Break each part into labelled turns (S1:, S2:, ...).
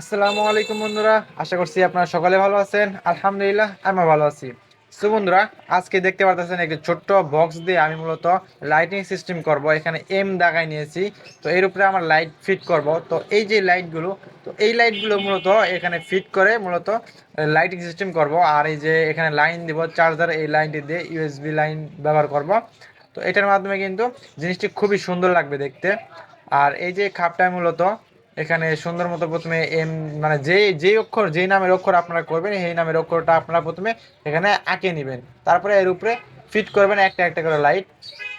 S1: আসসালামু আলাইকুম বন্ধুরা, আশা করছি আপনারা সকলে ভালো আছেন। আলহামদুলিল্লাহ আমি ভালো আছি। সো বন্ধুরা, আজকে দেখতে পারতেছেন একটি ছোট্ট বক্স দিয়ে আমি মূলত লাইটিং সিস্টেম করব। এখানে এম দাগাই নিয়েছি। তো এর উপরে আমার লাইট ফিট করব। তো এই যে লাইটগুলো তো এই লাইটগুলো মূলত এখানে ফিট করে মূলত লাইটিং সিস্টেম করব। আর এই যে এখানে লাইন দিব চার্জার এই লাইনটি দিয়ে ইউএসবি লাইন ব্যবহার করব। তো এটার মাধ্যমে কিন্তু জিনিসটি খুবই সুন্দর লাগবে দেখতে। আর এই যে খাপটা মূলত এখানে সুন্দর মতো প্রথমে এম মানে যে যে অক্ষর যেই নামের অক্ষর আপনারা করবেন সেই নামের অক্ষরটা আপনারা প্রথমে এখানে আঁকে নেবেন। তারপরে এর উপরে ফিট করবেন একটা একটা করে লাইট।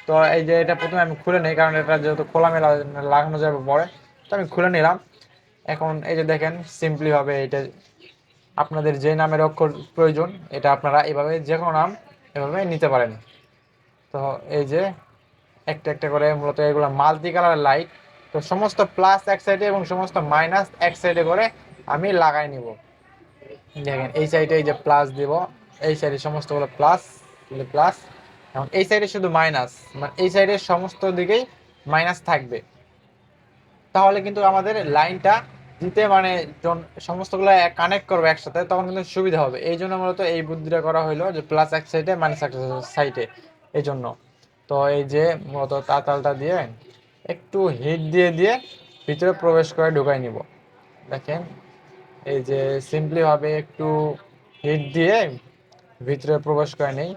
S1: তো এই যে এটা প্রথমে আমি খুলে নিই, কারণ এটা যেহেতু খোলামেলা লাগানো যাবে পরে, তো আমি খুলে নিলাম। এখন এই যে দেখেন সিম্পলি হবে এটা আপনাদের যে নামের অক্ষর প্রয়োজন, এটা আপনারা এভাবে যে কোনো নাম এভাবে নিতে পারেন। তো এই যে একটা একটা করে মূলত এগুলো মাল্টি কালার লাইট তো সমস্ত প্লাস এক সাইডে এবং সমস্ত মাইনাস এক সাইডে করে আমি লাগাই নিব। দেখেন, এই সাইডে এই যে প্লাস দিব, এই সাইডে সমস্তগুলো প্লাস প্লাস এবং এই সাইডে শুধু মাইনাস মানে এই সাইডে সমস্ত দিকেই মাইনাস থাকবে। তাহলে কিন্তু আমাদের লাইনটা দিতে মানে সমস্তগুলো কানেক্ট করবে একসাথে, তখন কিন্তু সুবিধা হবে। এই জন্য মূলত এই বুদ্ধিটা করা হলো যে প্লাস এক সাইডে মাইনাস এক সাইডে এই জন্য। তো এই যে মূলত তাতালটা দিয়ে একটু হিট দিয়ে দিয়ে ভিতরে প্রবেশ করে ঢুকাই নিব। দেখেন, এই যে সিম্পলিভাবে একটু হিট দিয়ে ভিতরে প্রবেশ করে নেই।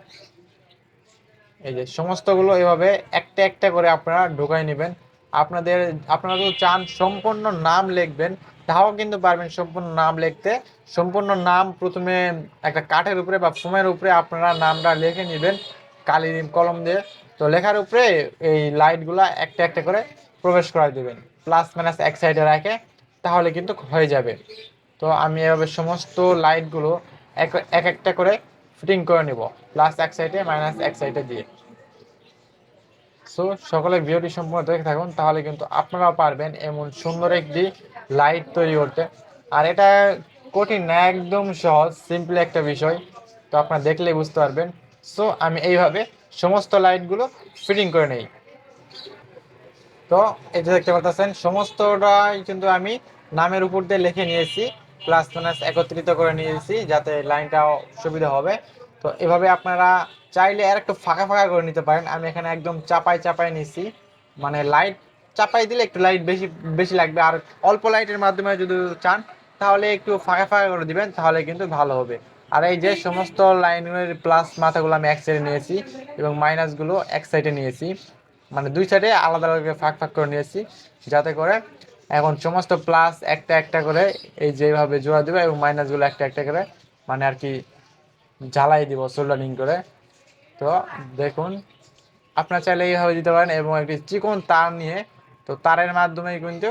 S1: এই যে সমস্তগুলো এভাবে একটা একটা করে আপনারা ঢুকাই নেবেন। আপনাদের, আপনারা যদি চান সম্পূর্ণ নাম লিখবেন, তাও কিন্তু পারবেন সম্পূর্ণ নাম লিখতে। সম্পূর্ণ নাম প্রথমে একটা কাঠের উপরে বা ফোমের উপরে আপনারা নামটা লিখে নেবেন কালি কলম দিয়ে। তো লেখার উপরে এই লাইটগুলো একটা একটা করে প্রবেশ করাই দেবেন। প্লাস মাইনাস এক সাইডে রাখে তাহলে কিন্তু হয়ে যাবে। তো আমি এভাবে সমস্ত লাইটগুলো এক এক একটা করে ফিটিং করে নিব। প্লাস এক সাইডে মাইনাস এক সাইডে দিয়ে। সো সকলে ভিডিওটি সম্পূর্ণ দেখে থাকুন, তাহলে কিন্তু আপনারাও পারবেন এমন সুন্দর একটি লাইট তৈরি করতে। আর এটা কঠিন না, একদম সহজ সিম্পল একটা বিষয়। তো আপনারা দেখলেই বুঝতে পারবেন। সো আমি এইভাবে সমস্ত লাইটগুলো ফিটিং করে নেই। তো যে দেখতে পাচ্ছেন, সমস্তটাই কিন্তু আমি নামের উপর দিয়ে লিখে নিয়েছি প্লাস মাইনাস একত্রিত করে নিয়েছি, যাতে লাইনটাও সুবিধা হবে। তো এভাবে আপনারা চাইলে আর একটু ফাঁকা ফাঁকা করে নিতে পারেন। আমি এখানে একদম চাপাই চাপাই নিয়েছি মানে লাইট চাপাই দিলে একটু লাইট বেশি বেশি লাগবে। আর অল্প লাইটের মাধ্যমে যদি চান, তাহলে একটু ফাঁকা ফাঁকা করে দিবেন, তাহলে কিন্তু ভালো হবে। আর এই যে সমস্ত লাইনের প্লাস মাথাগুলো আমি এক সাইডে নিয়েছি এবং মাইনাসগুলো এক সাইডে নিয়েছি। মানে দুই সাইডে আলাদা আলাদা ফাঁক ফাঁক করে নিয়েছি, যাতে করে এখন সমস্ত প্লাস একটা একটা করে এই যেভাবে জোড়া দেবে এবং মাইনাসগুলো একটা একটা করে মানে আর কি জ্বালাই দিব সোল্ডারিং করে। তো দেখুন, আপনারা চাইলে এইভাবে দিতে পারেন এবং একটি চিকন তার নিয়ে, তো তারের মাধ্যমে কিন্তু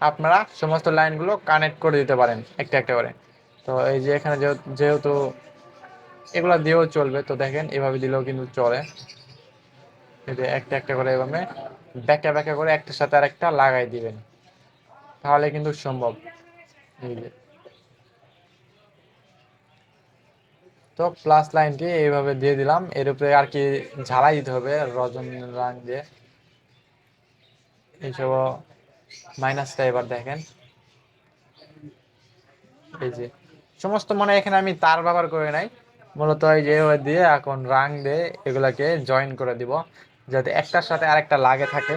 S1: আপনারা সমস্ত লাইনগুলো কানেক্ট করে দিতে পারেন একটা একটা করে। তো এই যে এখানে যেহেতু এগুলো দিয়েও চলবে, তো দেখেন, এভাবে দিলেও কিন্তু চলে। যে একটা একটা করে এভাবে ব্যাকা ব্যাকা করে একটার সাথে আর একটা লাগাই দিবেন। তাহলে কিন্তু সম্ভব। এই যে। তো প্লাস লাইনটি এইভাবে দিয়ে দিলাম। এর উপরে আর কি ঝালাই দিতে হবে, রজন রাং দিয়ে। এইসব মাইনাসটা এবার দেখেন। এই যে। সমস্ত মানে এখানে আমি তার ব্যবহার করে নাই। মূলত এই যে দিয়ে এখন রাং দিয়ে এগুলাকে জয়েন করে দিব, যাতে একটার সাথে আরেকটা লাগে থাকে।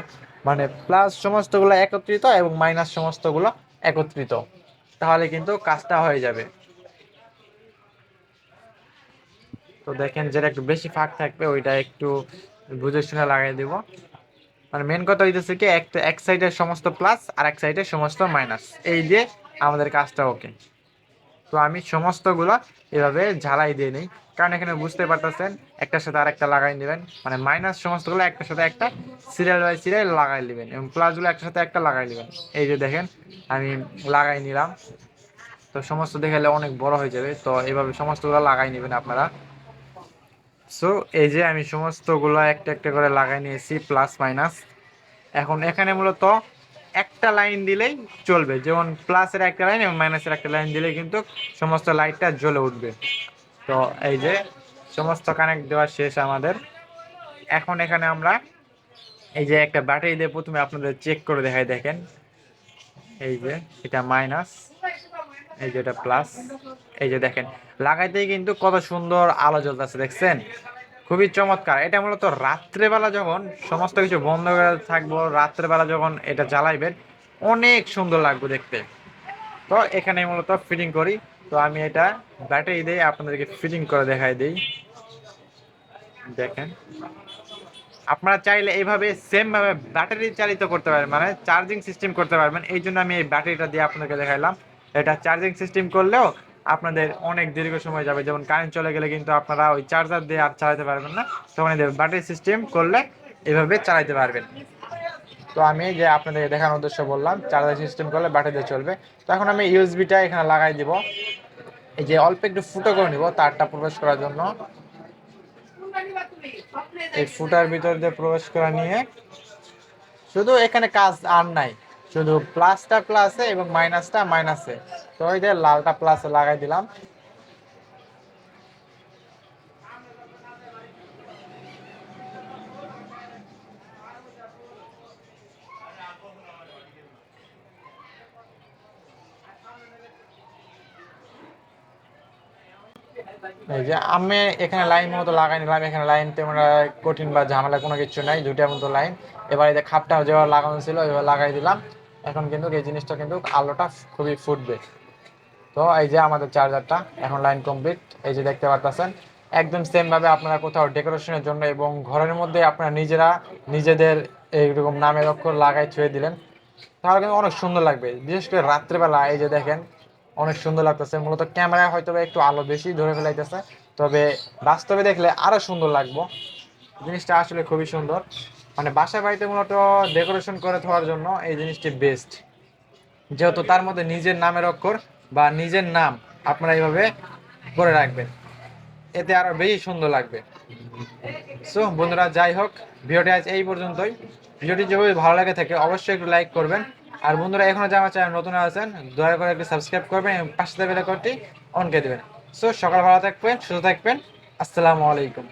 S1: মানে প্লাস সমস্তগুলো একত্রিত এবং মাইনাস সমস্তগুলো একত্রিত। তাহলে কিন্তু কাজটা হয়ে যাবে। তো দেখেন যেটা একটু বেশি ফাঁক থাকবে, ওইটা একটু বুঝে শুনে লাগিয়ে দিব। মানে মেন কথা হইতেছে কি, একটা, এক সাইডের সমস্ত প্লাস আর এক সাইডের সমস্ত মাইনাস এই দিয়ে আমাদের কাজটা ওকে তো আমি সমস্তগুলো এভাবে ঝালাই দিয়ে নিই। কারণ এখানে বুঝতে পারতেছেন, একটার সাথে আর একটা লাগাই নেবেন। মানে মাইনাস সমস্তগুলো একটার সাথে একটা সিরিয়াল বাই সিরিয়াল লাগাই নেবেন এবং প্লাসগুলো একটার সাথে একটা লাগাই নেবেন। এই যে দেখেন, আমি লাগাই নিলাম। তো সমস্ত দেখালে অনেক বড় হয়ে যাবে, তো এইভাবে সমস্তগুলো লাগাই নেবেন আপনারা। সো এই যে আমি সমস্তগুলো একটা একটা করে লাগাই নিয়েছি প্লাস মাইনাস এখন এখানে মূলত একটা লাইন দিলেই চলবে। যেমন প্লাসের একটা লাইন এবং মাইনাসের একটা লাইন দিলেই কিন্তু সমস্ত লাইটটা জ্বলে উঠবে। তো এই যে সমস্ত কানেক্ট দেওয়া শেষ আমাদের। এখন এখানে আমরা এই যে একটা ব্যাটারি দিয়ে প্রথমে আপনাদের চেক করে দেখাই, দেখেন। এই যে এটা মাইনাস এই যে এটা প্লাস এই যে দেখেন। লাগাইতেই কিন্তু কত সুন্দর আলো জ্বলতেছে, দেখছেন? খুবই চমৎকার। এটা মূলত রাত্রেবেলা যখন সমস্ত কিছু বন্ধ করে থাকব, রাত্রেবেলা যখন এটা জ্বালাইবেন, অনেক সুন্দর লাগবে দেখতে। তো এখানে মূলত ফিটিং করি। তো আমি এটা ব্যাটারি দিয়ে আপনাদেরকে ফিটিং করে দেখাই দিই। দেখেন। আপনারা চাইলে এইভাবে সেমভাবে ব্যাটারি চালিত করতে পারবেন মানে চার্জিং সিস্টেম করতে পারবেন। এই জন্য আমি এই ব্যাটারিটা দিয়ে আপনাদেরকে দেখাইলাম। এটা চার্জিং সিস্টেম করলেও আপনাদের অনেক দীর্ঘ সময় যাবে। যেমন কারেন্ট চলে গেলে কিন্তু আপনারা ওই চার্জার দিয়ে আর চালাতে পারবেন না। তখন ব্যাটারি সিস্টেম করলে এভাবে চালাতে পারবেন। তো আমি যে আপনাদেরকে দেখানোর উদ্দেশ্য বললাম চার্জার সিস্টেম করলে ব্যাটারি দিয়ে চলবে। তো এখন আমি ইউএসবিটা এখানে লাগাই দিব। এই যে অল্প একটু ফুটো করে নিব তারটা প্রবেশ করার জন্য। এই ফুটার ভিতর দিয়ে প্রবেশ করা নিয়ে শুধু এখানে কাজ আর নাই। শুধু প্লাসটা প্লাসে এবং মাইনাসটা মাইনাসে। তো ওই যে লালটা প্লাসে লাগাই দিলাম। এই যে আমি এখানে লাইন মতো লাগাই নিলাম। এখানে লাইন তেমন কঠিন বা ঝামেলা কোনো কিছু নাই, দুইটার মতো লাইন। এবার এই যে খাপটা যেভাবে লাগানো ছিল, ওইভাবে লাগাই দিলাম। এখন কিন্তু এই জিনিসটা কিন্তু আলোটা খুবই ফুটবে। তো এই যে আমাদের চার্জারটা এখন লাইন কমপ্লিট এই যে দেখতে পাচ্ছেন একদম সেম ভাবে আপনারা কোথাও ডেকোরেশনের জন্য এবং ঘরের মধ্যে আপনারা নিজেরা নিজেদের এইরকম নামের অক্ষর লাগাই ছুঁয়ে দিলেন, তাহলে কিন্তু অনেক সুন্দর লাগবে। বিশেষ করে রাত্রেবেলা এই যে দেখেন, অনেক সুন্দর লাগতেছে। মূলত ক্যামেরায় হয়তো একটু আলো বেশি ধরে ফেলাইতেছে, তবে বাস্তবে দেখলে আরও সুন্দর লাগবো। জিনিসটা আসলে খুবই সুন্দর। মানে বাসা বাড়িতে মূলত ডেকোরেশন করে থাকার জন্য এই জিনিসটি বেস্ট যেহেতু তার মধ্যে নিজের নামের অক্ষর বা নিজের নাম আপনারা এইভাবে করে রাখবেন। এতে আরও বেশি সুন্দর লাগবে। সো বন্ধুরা, যাই হোক, ভিডিওটি আজ এই পর্যন্তই। ভিডিওটি যদি ভালো লাগে থাকে, অবশ্যই একটু লাইক করবেন। আর বন্ধুরা, এখনও যে আমার চ্যানেল নতুন আছেন, দয়া করে একটু সাবস্ক্রাইব করবেন এবং পাশে বেল আইকনটি অন করে দেবেন। সো সকাল ভালো থাকবেন, সুস্থ থাকবেন। আসসালামু আলাইকুম।